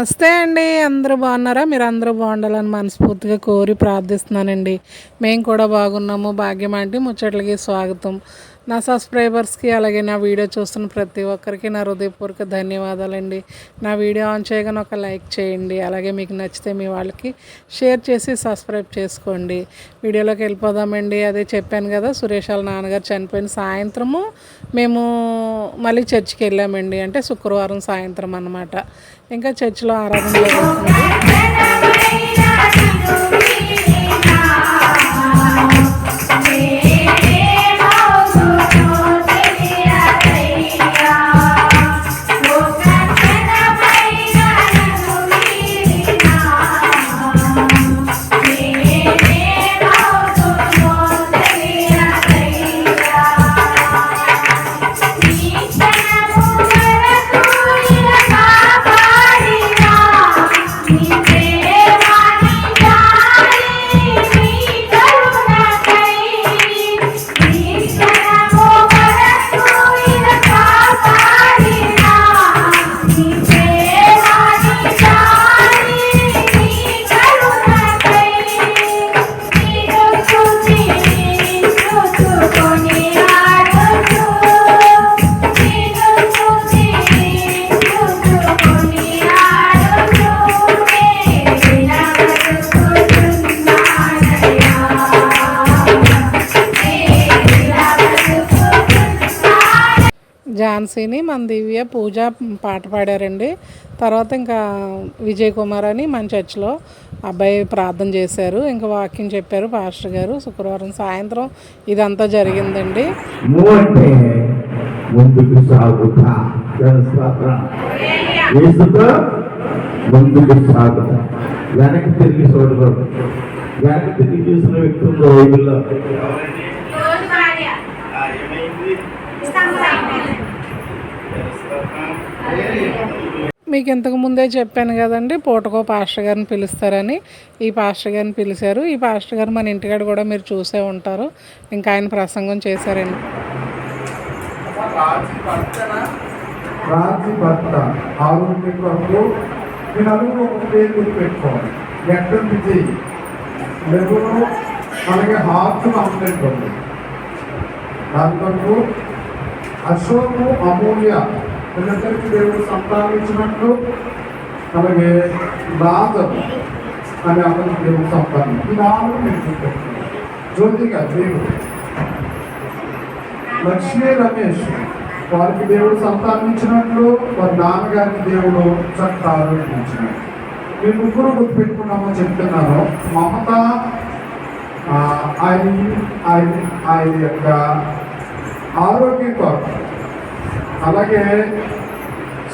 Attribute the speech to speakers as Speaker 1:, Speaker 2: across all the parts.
Speaker 1: నమస్తే అండి అందరూ బాగున్నారా? మీరు అందరూ బాగుండాలని మనస్ఫూర్తిగా కోరి ప్రార్థిస్తున్నానండి. మేము కూడా బాగున్నాము భాగ్యం అంటే ముచ్చట్లకి స్వాగతం. నా సబ్స్క్రైబర్స్కి అలాగే నా వీడియో చూస్తున్న ప్రతి ఒక్కరికి నా హృదయపూర్వక ధన్యవాదాలండి. నా వీడియో ఆన్ చేయగానే ఒక లైక్ చేయండి అలాగే మీకు నచ్చితే మీ వాళ్ళకి షేర్ చేసి సబ్స్క్రైబ్ చేసుకోండి. వీడియోలోకి వెళ్ళిపోదామండి. అదే చెప్పాను కదా సురేష్ వాళ్ళ నాన్నగారు చనిపోయిన సాయంత్రము మేము మళ్ళీ చర్చికి వెళ్ళామండి. అంటే శుక్రవారం సాయంత్రం అన్నమాట. ఇంకా చర్చిలో ఆరాధన జరుగుతుంది ఝాన్సీని మన దివ్య పూజ పాట పాడారండి. తర్వాత ఇంకా విజయ్ కుమార్ అని మన చర్చిలో అబ్బాయి ప్రార్థన చేశారు. ఇంకా వాక్యం చెప్పారు పాస్టర్ గారు. శుక్రవారం సాయంత్రం ఇదంతా జరిగిందండి.
Speaker 2: ముందుకు సాగుతా. ముందుకు సాగుతా. వెనక్కి తిరిగి చూడకూడదు. వెనక్కి తిరిగి చూసిన వ్యక్తి ఉంది బైబిల్లో
Speaker 3: రోజు భార్య
Speaker 2: ఆ, ఏమైంది?
Speaker 1: మీకు ఇంతకు ముందే చెప్పాను కదండి పూటకో పాస్టర్ గారిని పిలుస్తారని. ఈ పాస్టర్ గారిని పిలిచారు. ఈ పాస్టర్ గారు మన ఇంటికాడ కూడా మీరు చూసే ఉంటారు. ఇంకా ఆయన ప్రసంగం చేశారండి.
Speaker 4: రాజీ భర్త కొరకు నలుగురు ఒక పేరు గుర్తుపెట్టుకోవాలి ఎక్కడ విజయ్ హార్ట్ ఉంది దాని కొరకు అశోకు అమూల్య వీళ్ళందరికీ దేవుడు సంపాదించినట్లు అలాగే రాజం అనే అతను దేవుడు సంపాదించి ఈ నాలుగు మీరు గుర్తుపెట్టుకోవాలి జ్యోతిగా దేవుడు లక్ష్మీ రమేష్ వారికి దేవుడు సంతానించినట్లు వారి నాన్నగారికి దేవుడు చట్టాలు ఆరోగ్యించినట్లు మీరు ముగ్గురు గుర్తుపెట్టుకున్నామని చెప్తున్నాను మమత ఆయన ఆయన ఆయన యొక్క ఆరోగ్యం కొరకు అలాగే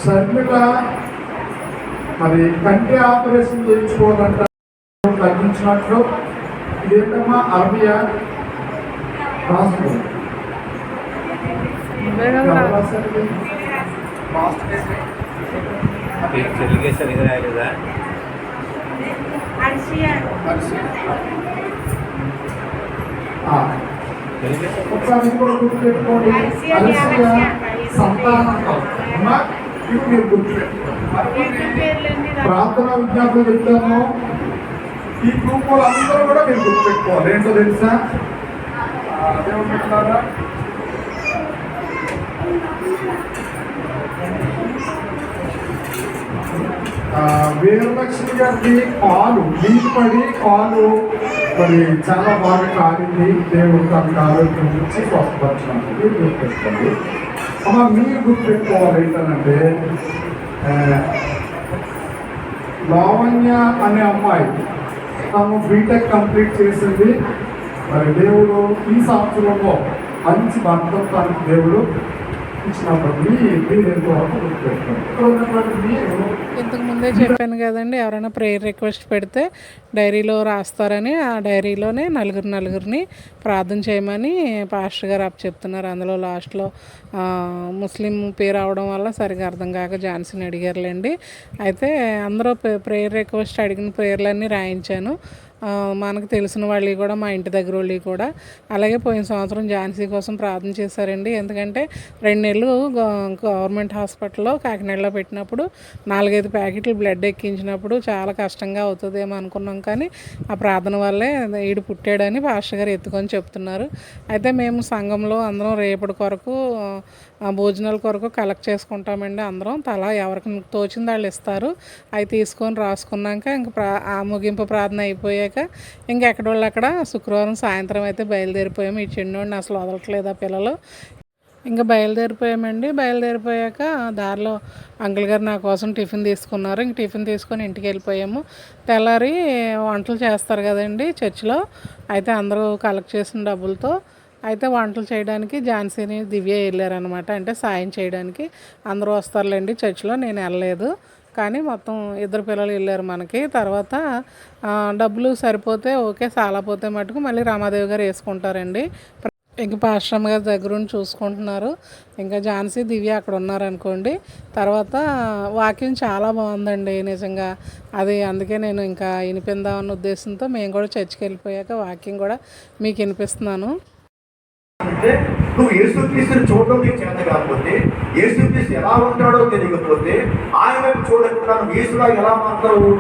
Speaker 4: షర్మిల మరి కంటి ఆపరేషన్ చేయించుకోవాలంట తగ్గించినట్లు ఇదేంటమ్మా అరబియా రాసుకోండి
Speaker 2: తెలుగే సరిగా రాయలేదా
Speaker 3: అర్షియా
Speaker 2: తెలుగే
Speaker 4: ఒకసారి కూడా గుర్తుపెట్టుకోండి అలసిగా సంతానం ఇవి మీరు గుర్తుపెట్టుకోండి ప్రార్థన విజ్ఞాపన చెప్తాను ఈ గ్రూప్ అందరూ కూడా మీరు గుర్తుపెట్టుకోవాలి ఏంటో తెలుసా దేవుడు చెప్తారా వీరలక్ష్మి గారికి కాలు నీటి పడి కాలు మరి చాలా బాగా కాలింది దేవుడు తనకు ఆరోగ్యం నుంచి స్వస్థపరచడానికి గుర్తిస్తుంది గుర్తుపెట్టుకోండి అమ్మ మీరు గుర్తుపెట్టుకోవాలి ఏంటంటే లావణ్య అనే అమ్మాయి తను బీటెక్ కంప్లీట్ చేసింది. మరి దేవుడు ఈ సంవత్సరంలో మంచి భర్త తనకు దేవుడు ఇచ్చినప్పటికీ మీరు ఎంతవరకు గుర్తుపెట్టుకోండి. ఇక్కడ ఉన్నటువంటి మీరు
Speaker 1: ముందే చెప్పాను కదండి ఎవరైనా ప్రేయర్ రిక్వెస్ట్ పెడితే డైరీలో రాస్తారని ఆ డైరీలోనే నలుగురు నలుగురిని ప్రార్థన చేయమని పాస్టర్ గారు అప్ చెప్తున్నారు. అందులో లాస్ట్లో ముస్లిం పేరు అవడం వల్ల సరిగా అర్థం కాక ఝాన్సీని అడిగారులేండి. అయితే అందరూ ప్రేయర్ రిక్వెస్ట్ అడిగిన ప్రేయర్లన్నీ రాయించాను. మనకు తెలిసిన వాళ్ళు కూడా మా ఇంటి దగ్గర వాళ్ళు కూడా. అలాగే పోయిన సంవత్సరం ఝాన్సీ కోసం ప్రార్థన చేశారండి. ఎందుకంటే రెండు నెలలు గవర్నమెంట్ హాస్పిటల్లో కాకినాడలో పెట్టినప్పుడు నాలుగైదు ప్యాకెట్లు బ్లడ్ ఎక్కించినప్పుడు చాలా కష్టంగా అవుతుందేమో అనుకున్నాం కానీ ఆ ప్రార్థన వల్లే ఈడు పుట్టాడని పాస్టర్ గారు ఎత్తుకొని చెప్తున్నారు. అయితే మేము సంఘంలో అందరం రేపటి కొరకు భోజనాల కొరకు కలెక్ట్ చేసుకుంటామండి అందరం. తలా ఎవరికి తోచింది వాళ్ళు ఇస్తారు. అవి తీసుకొని రాసుకున్నాక ఇంక ప్రా ఆ ముగింపు ప్రార్థన అయిపోయాక ఇంక ఎక్కడోళ్ళు అక్కడ శుక్రవారం సాయంత్రం అయితే బయలుదేరిపోయాము. ఈ చిన్నోడిని అసలు వదలట్లేదు ఆ పిల్లలు. ఇంకా బయలుదేరిపోయామండి. బయలుదేరిపోయాక దారిలో అంకుల్ గారు నా కోసం టిఫిన్ తీసుకున్నారు. ఇంక టిఫిన్ తీసుకొని ఇంటికి వెళ్ళిపోయాము. తెల్లారి వంటలు చేస్తారు కదండి చర్చిలో. అయితే అందరూ కలెక్ట్ చేసిన డబ్బులతో అయితే వంటలు చేయడానికి ఝాన్సీని దివ్య వెళ్ళారనమాట అంటే సాయం చేయడానికి. అందరూ వస్తారులేండి చర్చిలో నేను వెళ్ళలేదు. కానీ మొత్తం ఇద్దరు పిల్లలు వెళ్ళారు మనకి. తర్వాత డబ్బులు సరిపోతే ఓకే సాలపోతే మటుకు మళ్ళీ రామాదేవి గారు వేసుకుంటారండి. ఇంకా పాశ్రమ గారి దగ్గరుండి చూసుకుంటున్నారు. ఇంకా ఝాన్సీ దివ్య అక్కడ ఉన్నారనుకోండి. తర్వాత వాక్యం చాలా బాగుందండి నిజంగా. అది అందుకే నేను ఇంకా వినిపిందామన్న ఉద్దేశంతో మేము కూడా చర్చికి వెళ్ళిపోయాక వాక్యం కూడా మీకు వినిపిస్తున్నాను.
Speaker 5: అంటే నువ్వు యేసుక్రీస్తుని చూడడం నీకు చేత కాకపోతే యేసుక్రీస్తు ఎలా ఉంటాడో తెలియకపోతే ఆయన వైపు చూడకుండా నువ్వు యేసులా ఎలా మారుతావు?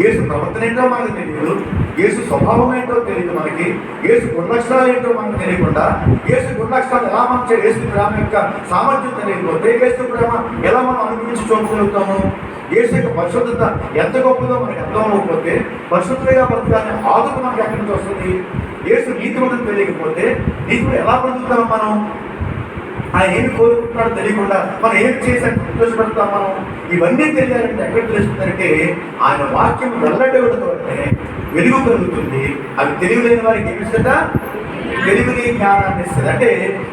Speaker 5: యేసు ప్రవర్తన ఏంటో మనకు తెలియదు. యేసు స్వభావం ఏంటో తెలియదు మనకి. యేసు గుణలక్షణాలు ఏంటో మనకు తెలియకుండా యేసు గుణలక్షణాలు ఎలా మనం ఏసు యేసు ప్రేమ యొక్క సామర్థ్యం తెలియకపోతే యేసు ప్రేమ ఎలా మనం అనుభవించి చూడగలుగుతాము? యేసు యొక్క పరిశుద్ధత ఎంత గొప్పదో మనకు అర్థం అవ్వకపోతే పరిశుద్ధంగా బ్రతకాలని ఆదుకు మనకి ఎక్కడి నుంచి వస్తుంది? యేసు నీతివంతం తెలియకపోతే నీతిని ఎలా పొందుతాం మనం? ఆయన ఏమి కోరుకుంటున్నాడో తెలియకుండా మనం ఏం చేసాక సంతోషపడతాం మనం? ఇవన్నీ తెలియాలంటే ఎక్కడ తెలుస్తుందంటే ఆయన వాక్యం వెల్లడవడంతో వెలుగు కలుగుతుంది. అవి తెలియలేని వారికి ఏమిస్తుందా తెలివిని జ్ఞానాన్ని ఇస్తుంది. అంటే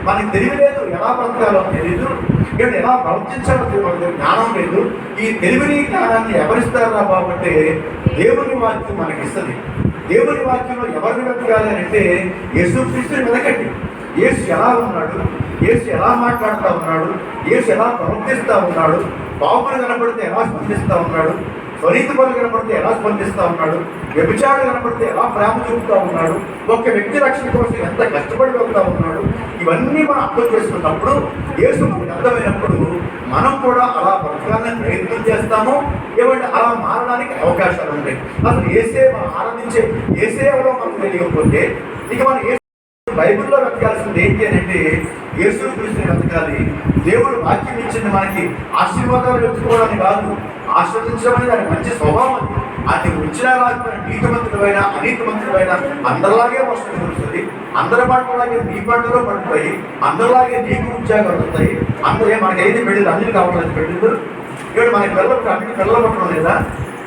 Speaker 5: మనకి తెలియలేదు ఎలా బ్రతకాలో తెలియదు ఇక్కడ ఎలా ప్రవర్తించాలో తెలియదు జ్ఞానం లేదు. ఈ తెలివిని జ్ఞానాన్ని ఎవరిస్తారా బాబు అంటే దేవుని వాక్యం మనకి ఇస్తుంది. దేవుని వాక్యంలో ఎవరిని వెతకాలి అని అంటే యేసుక్రీస్తుని వెతకండి. యేసు ఎలా ఉన్నాడు? యేసు ఎలా మాట్లాడుతూ ఉన్నాడు? యేసు ఎలా ప్రవర్తిస్తూ ఉన్నాడు? పాపులు కనపడితే ఎలా స్పందిస్తూ ఉన్నాడు? స్వరీతి పనులు కనపడితే ఎలా స్పందిస్తూ ఉన్నాడు? వ్యభిచారులు కనపడితే ఎలా ప్రేమ చూపుతూ ఉన్నాడు? ఒక వ్యక్తి రక్షణ కోసం ఎంత కష్టపడి వెళ్తూ ఉన్నాడు? ఇవన్నీ మనం అర్థం చేసుకున్నప్పుడు యేసు అర్థమైనప్పుడు మనం కూడా అలా బ్రతకాలని ప్రయత్నం చేస్తాము. ఏమంటే అలా మారడానికి అవకాశాలు ఉంటాయి. అసలు ఏ సేవ ఆనందించే ఏ సేవలో మనం తెలియకపోతే ఇక మనం ఏ బైబిల్లో వెతకాల్సింది ఏంటి అని అంటే యేసు క్రీస్తుని వెతకాలి. దేవుడు వాక్యం ఇచ్చింది మనకి ఆశీర్వాదాలు వెతుకోవడానికి కాదు. ఆశ్రదించడం అనేది దాని మంచి స్వభావం అది అది వచ్చినా రాకపోయినా నీతిమంతుడైన అనీతిమంతుడైన అందరిలాగే వస్తుంది దొరుకుతుంది అందరి పంటలాగే నీ పంటలో పడుతాయి అందరిలాగే నీకు ఉద్యోగాలు వస్తాయి అందులో మనకి ఏది పెళ్ళి అన్ని కావట్లేదు పెళ్ళిళ్ళు ఇక్కడ మన పిల్లలకు అన్ని పిల్లలు పట్టడం లేదా?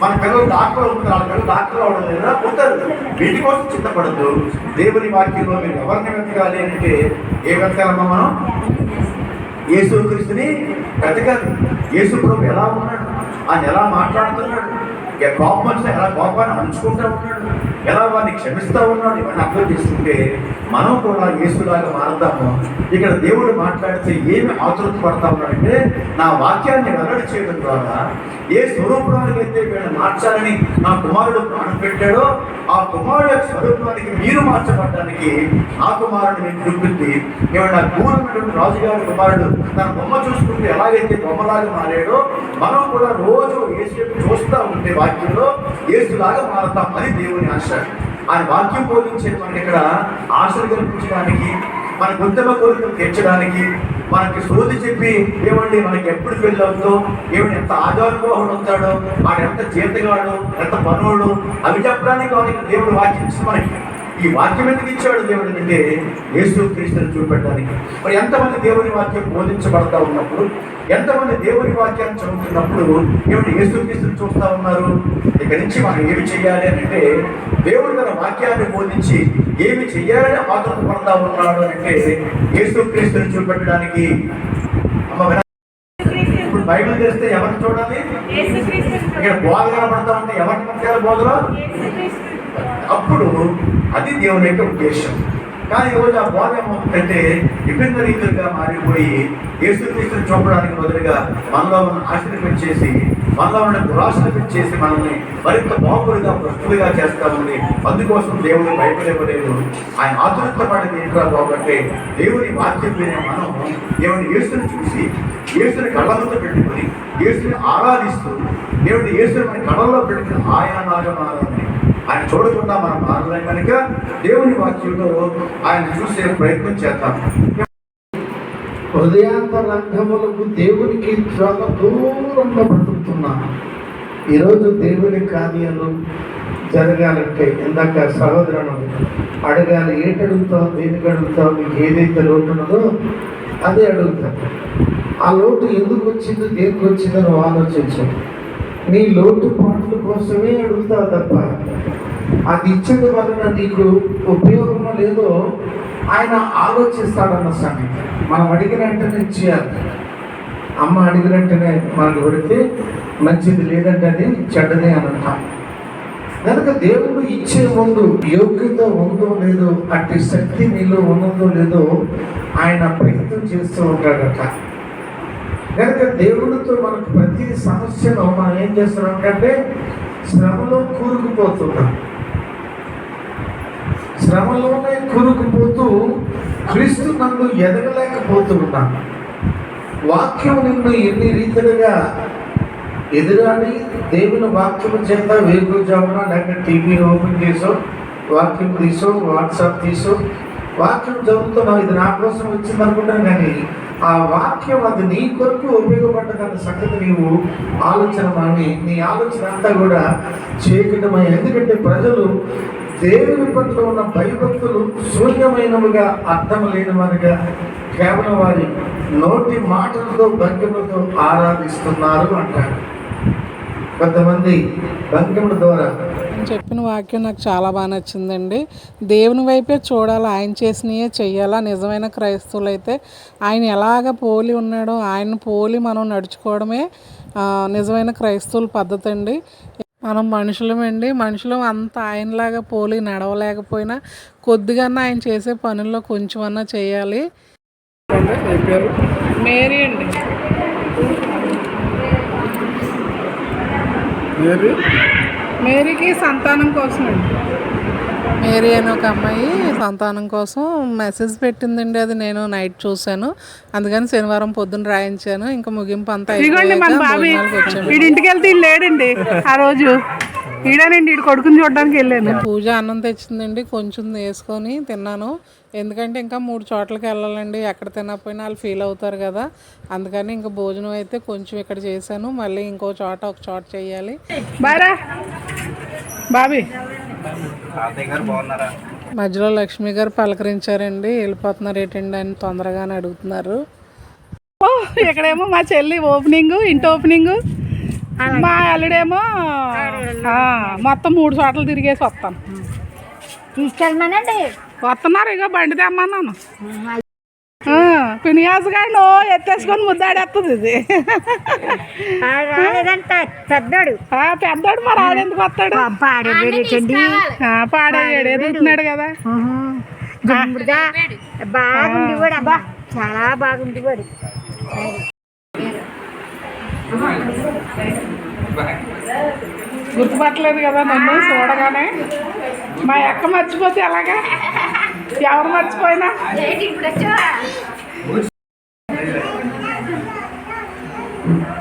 Speaker 5: మన పిల్లలు డాక్టర్ అవుతున్నారు వాళ్ళ పిల్లలు డాక్టర్ అవడం లేదా? ఉంటారు వీటి కోసం చింతపడద్దు దేవుని వాక్యంలో మీరు ఎవరిని వెతకాలి అంటే ఏ వెతకాలమ్మా మనం? యేసు క్రీస్తుని వెతకాలి. యేసు ప్రభు ఎలా ఉన్నాడు? ఆయన ఎలా మాట్లాడుతున్నాడు? ఏ కోపం వచ్చినా ఎలా కోపాన్ని అణుచుకుంటూ ఉన్నాడు? ఎలా వారిని క్షమిస్తూ ఉన్నాడు? ఇవన్నీ అర్థం చేసుకుంటే మనం కూడా యేసులాగా మారుతాము. ఇక్కడ దేవుడు మాట్లాడితే ఏమి ఆతృత పడతా ఉన్నాడంటే నా వాక్యాన్ని వెల్లడి చేయడం ద్వారా ఏ స్వరూపానికి అయితే వీళ్ళని మార్చాలని నా కుమారుడు ప్రాణం పెట్టాడో ఆ కుమారుడు యొక్క స్వరూపానికి మీరు మార్చబడడానికి ఆ కుమారుడు నేను చూపింది ఏమన్నా దూరమైనటువంటి రాజుగారి కుమారుడు తన బొమ్మ చూసుకుంటే ఎలాగైతే బొమ్మలాగా మారాడో మనం కూడా రోజు ఏసు చూస్తూ ఉంటే వాక్యంలో ఏసులాగా మారుతాం అని దేవుని ఆశ. ఆయన వాక్యం బోధించేది మనకి ఇక్కడ ఆశలు కల్పించడానికి మన గుంతమ కోరికలు తీర్చడానికి మనకి సోది చెప్పి ఏమండి మనకి ఎప్పుడు పెళ్ళి అవుతుందో? ఏమండి ఎంత ఆధారపోహుడు ఉంటాడో? వాడు ఎంత జీతగాడు ఎంత పనుడు అవి చెప్పడానికి వాడికి దేవుడు వాక్యం మనకి. ఈ వాక్యం ఎందుకు ఇచ్చాడు దేవుడు అంటే యేసు క్రీస్తుని చూపెట్టడానికి. మరి ఎంతమంది దేవుని వాక్యం బోధించబడతా ఉన్నప్పుడు ఎంతమంది దేవుని వాక్యాన్ని చదువుతున్నప్పుడు ఏమిటి యేసు క్రీస్తుని చూస్తా ఉన్నారు? ఇక నుంచి మనం ఏమి చేయాలి అని అంటే దేవుడు తన వాక్యాన్ని బోధించి ఏమి చెయ్యాలని ఆతృత పడతా ఉన్నాడు అని అంటే యేసు క్రీస్తుని చూపెట్టడానికి అమ్మ ఇప్పుడు బైబిల్ తెరిస్తే ఎవరిని చూడాలి? ఇక్కడ బోధ కనబడతా ఉంటే ఎవరిని పట్టాలి బోధలో? అప్పుడు అది దేవుని యొక్క ఉద్దేశం. కానీ ఈరోజు ఆ బోధ కంటే విభిన్న రీతులుగా మారిపోయి యేసుక్రీస్తుని చూపడానికి బదులుగా మనలో మనం ఆశీర్వించేసి మనలో ఉన్న దురాశను చేసి మనల్ని మరింత బాగులుగా భ్రష్టులుగా చేస్తామని అందుకోసం దేవుడు భయపడేవలేదు. ఆయన ఆతురత పడేది ఏంట్రా బాగుంటే దేవుని వాక్యం వినే మనం దేవుని యేసుని చూసి యేసుని కళ్ళ పెట్టుకుని యేసుని ఆరాధిస్తూ దేవుని యేసుని మన కళ్ళల్లో పెట్టుకుని ఆయన నాగమాలని ఆయన చూడకుండా మనం మారలేం కనుక దేవుని వాక్యంలో ఆయన చూసే ప్రయత్నం చేద్దాం.
Speaker 6: హృదయాంతరంగములకు దేవునికి చాలా దూరంలో బ్రతుకుతున్నా ఈరోజు దేవుని కార్యాలు జరగాలంటే ఇందాక సహోదరుడు అడగాలి ఏంటి అడుగుతావు దేనికి అడుగుతావు? మీకు ఏదైతే లోటు ఉన్నదో అదే అడుగుతావు ఆ లోటు ఎందుకు వచ్చిందో? దేనికి వచ్చిందో? నువ్వు ఆలోచించు. నీ లోటు పాటల కోసమే అడుగుతావు తప్ప అది ఇచ్చడం వలన నీకు ఉపయోగమో లేదో ఆయన ఆలోచిస్తాడన్న సంగతి. మనం అడిగిన వెంటనే చేయాలి అమ్మ అడిగిన వెంటనే మనకు పెడితే మంచిది లేదంటే అది చెడ్డదే అని అంటాం కనుక దేవుడు ఇచ్చే ముందు యోగ్యత ఉందో లేదో అట్టి శక్తి నీలో ఉన్నదో లేదో ఆయన ప్రయత్నం చేస్తూ ఉంటాడట. కనుక దేవుడితో మనకు ప్రతి సమస్యను మనం ఏం చేస్తున్నాం అంటే శ్రమలో కూరుకుపోతున్నాం శ్రమలోనే కూరుకుపోతూ క్రీస్తు నన్ను ఎదగలేకపోతూ ఉన్నాను. వాక్యం నిన్ను ఎన్ని రీతిలుగా ఎదురాడి దేవుని వాక్యం చేత వేగుజామున లేక టీవీ ఓపెన్ చేసో వాక్యం తీసో వాట్సాప్ తీసో వాక్యం చదువుతున్నావు ఇది నా కోసం వచ్చింది అనుకుంటాను కానీ ఆ వాక్యం అది నీ కొరకు ఉపయోగపడ్డదన్న సంగతి నీవు ఆలోచన మాని నీ ఆలోచన అంతా కూడా చేయకుండా ఎందుకంటే ప్రజలు దేవుని పట్ల ఉన్న భయభక్తులు శూన్యమైనవిగా అర్థం లేనివారుగా కేవలం వారి నోటి మాటలతో భంగిమలతో ఆరాధిస్తున్నారు అంటారు. కొంతమంది భంగిముల ద్వారా
Speaker 1: చెప్పిన వాక్యం నాకు చాలా బాగా నచ్చిందండి. దేవుని వైపే చూడాలి ఆయన చేసినయే చెయ్యాలా? నిజమైన క్రైస్తవులు అయితే ఆయన ఎలాగ పోలి ఉన్నాడో ఆయన పోలి మనం నడుచుకోవడమే నిజమైన క్రైస్తవుల పద్ధతి అండి మనం మనుషులమండి. మనుషులు అంత ఆయనలాగా పోలి నడవలేకపోయినా కొద్దిగా ఆయన చేసే పనుల్లో కొంచెమన్నా చేయాలి. మేరీ అండి. మేరీకి సంతానం కోసం అండి మేరీ అనే ఒక అమ్మాయి సంతానం కోసం మెసేజ్ పెట్టిందండి. అది నేను నైట్ చూశాను. అందుకని శనివారం పొద్దున్న రాయించాను. ఇంకా ముగింపు అంతా
Speaker 7: ఇంటికి వెళ్తే లేడండి ఆ రోజు. ఈడనండి కొడుకుని చూడడానికి వెళ్ళాను.
Speaker 1: పూజ అన్నం తెచ్చిందండి. కొంచెం వేసుకొని తిన్నాను. ఎందుకంటే ఇంకా మూడు చోట్లకి వెళ్ళాలండి. ఎక్కడ తినకపోయినా వాళ్ళు ఫీల్ అవుతారు కదా. అందుకని ఇంకా భోజనం అయితే కొంచెం ఇక్కడ చేశాను. మళ్ళీ ఇంకో చోట ఒక చోట చేయాలి.
Speaker 7: బారా. బాబీ
Speaker 1: మధ్యలో లక్ష్మి గారు పలకరించారండి. వెళ్ళిపోతున్నారు. ఏంటండి అని తొందరగానే అడుగుతున్నారు.
Speaker 7: ఇక్కడేమో మా చెల్లి ఓపెనింగ్ ఇంటి ఓపెనింగ్. మా అల్లుడేమో మొత్తం మూడు చోట్ల తిరిగేసి వస్తాను.
Speaker 3: తీసుకెళ్ళమనండి.
Speaker 7: వస్తున్నారు. ఇక బండి తెమ్మన్నాను. పినియాస్ గాడు ఎత్తేసుకొని ముద్దాడేస్తుంది ఇది.
Speaker 3: పెద్దోడు.
Speaker 7: ఆ, పెద్దోడు మరి ఆడెందుకు వస్తాడు? పాడేయాడు ఎదుగుతున్నాడు కదా.
Speaker 3: బాగుంది కూడా అబ్బా. చాలా బాగుంది కూడా
Speaker 7: గుర్తుపట్టలేదు కదా నన్ను చూడగానే. మా అక్క మర్చిపోతే ఎలాగా? ఎవరు మర్చిపోయినా?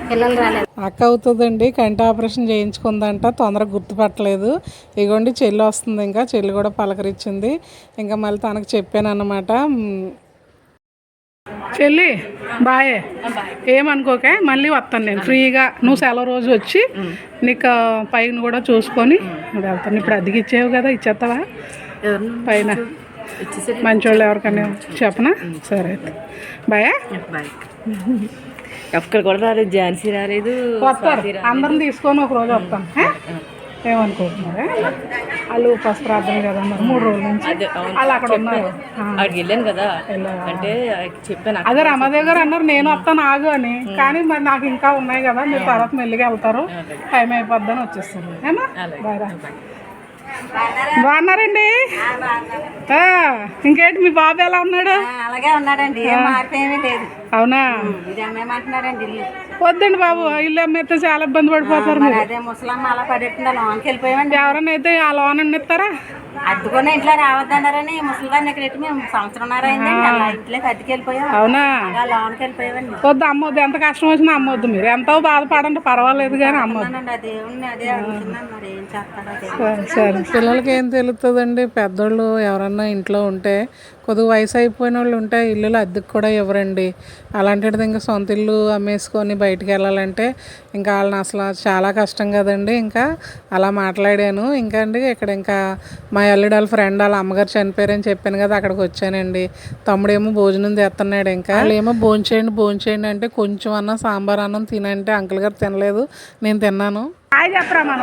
Speaker 3: పిల్లలు రాలేదు.
Speaker 1: అక్క అవుతుందండి కంటి ఆపరేషన్ చేయించుకుందంట తొందరగా గుర్తుపట్టలేదు. ఇగోండి చెల్లి వస్తుంది ఇంకా చెల్లి కూడా పలకరించింది. ఇంకా మళ్ళీ తనకు చెప్పాను అనమాట
Speaker 7: చెల్లి బాయ్. ఏమనుకోకే మళ్ళీ వస్తాను నేను. ఫ్రీగా నువ్వు సెలవు రోజు వచ్చి నీకు పైన కూడా చూసుకొని వెళ్తాను. ఇప్పుడు అద్దెకి ఇచ్చేవు కదా ఇచ్చేస్తావా? పైన. మంచోళ్ళు ఎవరికైనా చెప్పనా? సరే అయితే. బాయ్.
Speaker 8: ఒక్కరు కూడా రాలేదు ఝాన్సీ రాలేదు
Speaker 7: వస్తారు. అందరిని తీసుకొని ఒక రోజు వస్తాను ఏ? ఏమనుకుంటున్నారా? వాళ్ళు ఫస్ట్ ప్రార్థన కదా మూడు రోజుల నుంచి వాళ్ళు అక్కడ ఉన్నారు.
Speaker 8: అక్కడికి వెళ్ళాను కదా. అంటే చెప్పాను
Speaker 7: అదే రమాదేవి గారు అన్నారు నేను వస్తాను ఆగు అని. కానీ మరి నాకు ఇంకా ఉన్నాయి కదా మీరు తర్వాత మెల్లిగా వెళ్తారు. టైం అయిపోద్దని వచ్చేస్తాను. రా. బాగున్నారండి? ఆ, ఇంకేంటి మీ బాబు ఎలా ఉన్నాడు?
Speaker 3: అలాగే ఉన్నాడండి. ఏం మార్పు ఏమీ లేదు.
Speaker 7: అవునా? వద్దండి బాబు ఇల్లు అమ్మేస్తే చాలా ఇబ్బంది పడిపోతారు ఎవరైనా అయితే ఆ లోన్ అన్ని ఇస్తారా?
Speaker 3: అద్దుకొని ఇంట్లో రావద్దన్నారని ముసలిదాన్ని ఇక్కడ పెట్టి మేము సంవత్సరంన్నర ఇంట్లోకి అద్దెకి వెళ్ళిపోయాం.
Speaker 7: అవునా?
Speaker 3: లోన్కి వెళ్ళిపోయామండి.
Speaker 7: వద్దు అమ్మొద్దు ఎంత కష్టం వచ్చినా అమ్మొద్దు మీరు. ఎంతో బాధపడండి పర్వాలేదు కానీ అమ్మొద్దు
Speaker 3: దేవుణ్ణి అదే మరి ఏం
Speaker 7: సరే
Speaker 1: పిల్లలకి ఏం తెలుస్తుందండి పెద్దోళ్ళు ఎవరన్నా ఇంట్లో ఉంటే కొద్దిగా వయసు అయిపోయిన వాళ్ళు ఉంటే ఇల్లులు అద్దెకు కూడా ఇవ్వరండి. అలాంటిది ఇంకా సొంత ఇల్లు అమ్మేసుకొని బయటికి వెళ్ళాలంటే ఇంకా వాళ్ళని అసలు చాలా కష్టం కదండి. ఇంకా అలా మాట్లాడాను. ఇంకా అండి ఇక్కడ ఇంకా మా అల్లుడు వాళ్ళ ఫ్రెండ్ వాళ్ళ అమ్మగారు చనిపోయారని చెప్పాను కదా అక్కడికి వచ్చానండి. తమ్ముడేమో భోజనం చేస్తున్నాడు ఇంకా. వాళ్ళు ఏమో భోంచేయండి భోంచేయండి అంటే కొంచెం అన్న సాంబార్ అన్నం తినంటే అంకుల్ గారు తినలేదు. నేను తిన్నాను.
Speaker 7: చెప్పరా మన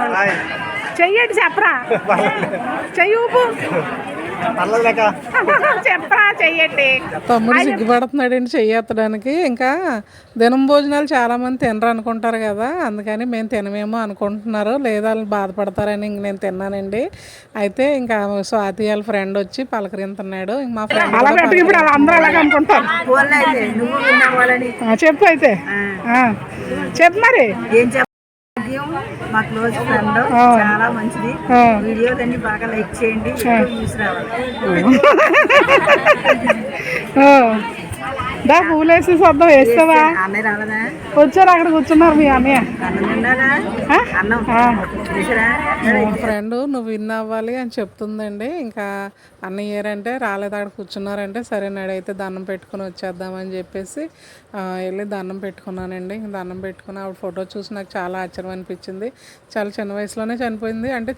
Speaker 7: చెయ్యండి చెప్పరా? చెయ్యి ఊపు. చెప్పరా చెయ్యండి.
Speaker 1: తమ్ముడు సిగ్గుపడుతున్నాడండి చెయ్యెత్తడానికి. ఇంకా దినం భోజనాలు చాలా మంది తినరు అనుకుంటారు కదా. అందుకని మేము తినమేమో అనుకుంటున్నారు. లేదా వాళ్ళు బాధపడతారని ఇంక నేను తిన్నానండి. అయితే ఇంకా స్వాతి వాళ్ళ ఫ్రెండ్ వచ్చి పలకరింతున్నాడు. ఇంక మా ఫ్రెండ్
Speaker 7: అలా పెట్టి ఇప్పుడు అలా అందరూ అలాగే అనుకుంటారు.
Speaker 3: నువ్వు విన్నావాలని
Speaker 7: ఆ, చెప్పు అయితే. ఆ, చెప్పు మరి.
Speaker 3: ఏం చెప్ప మా క్లోజ్ ఫ్రెండ్. చాలా మంచిది
Speaker 7: ఆ.
Speaker 3: వీడియోలన్నీ బాగా లైక్ చేయండి వ్యూస్ రావాలి
Speaker 7: దా పూలేసి వద్దాం వేస్తావా? వచ్చారు అక్కడ కూర్చున్నారు మీ అన్నయ్య.
Speaker 1: ఫ్రెండ్ నువ్వు విన్ అవ్వాలి అని చెప్తుందండి. ఇంకా అన్నయ్య ఏరంటే రాలేదు అక్కడ కూర్చున్నారంటే సరే నడైతే దండం పెట్టుకుని వచ్చేద్దామని చెప్పేసి వెళ్ళి దండం పెట్టుకున్నానండి. దండం పెట్టుకుని ఆవిడ ఫోటో చూసి నాకు చాలా ఆశ్చర్యం అనిపించింది. చాలా చిన్న వయసులోనే చనిపోయింది. అంటే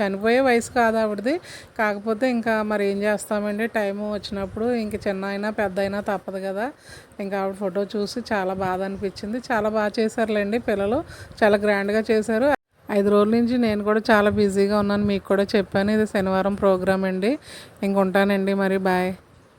Speaker 1: చనిపోయే వయసు కాదు ఆవిడది. కాకపోతే ఇంకా మరి ఏం చేస్తామండి? టైం వచ్చినప్పుడు ఇంక చిన్న అయినా పెద్ద అయినా తప్పదు కదా. ఇంకా ఆవిడ ఫోటో చూసి చాలా బాధ అనిపించింది. చాలా బాగా చేశారులేండి పిల్లలు. చాలా గ్రాండ్గా చేశారు. ఐదు రోజుల నుంచి నేను కూడా చాలా బిజీగా ఉన్నాను. మీకు కూడా చెప్పాను. ఇది శనివారం ప్రోగ్రామ్ అండి. ఇంక ఉంటానండి మరి. బాయ్.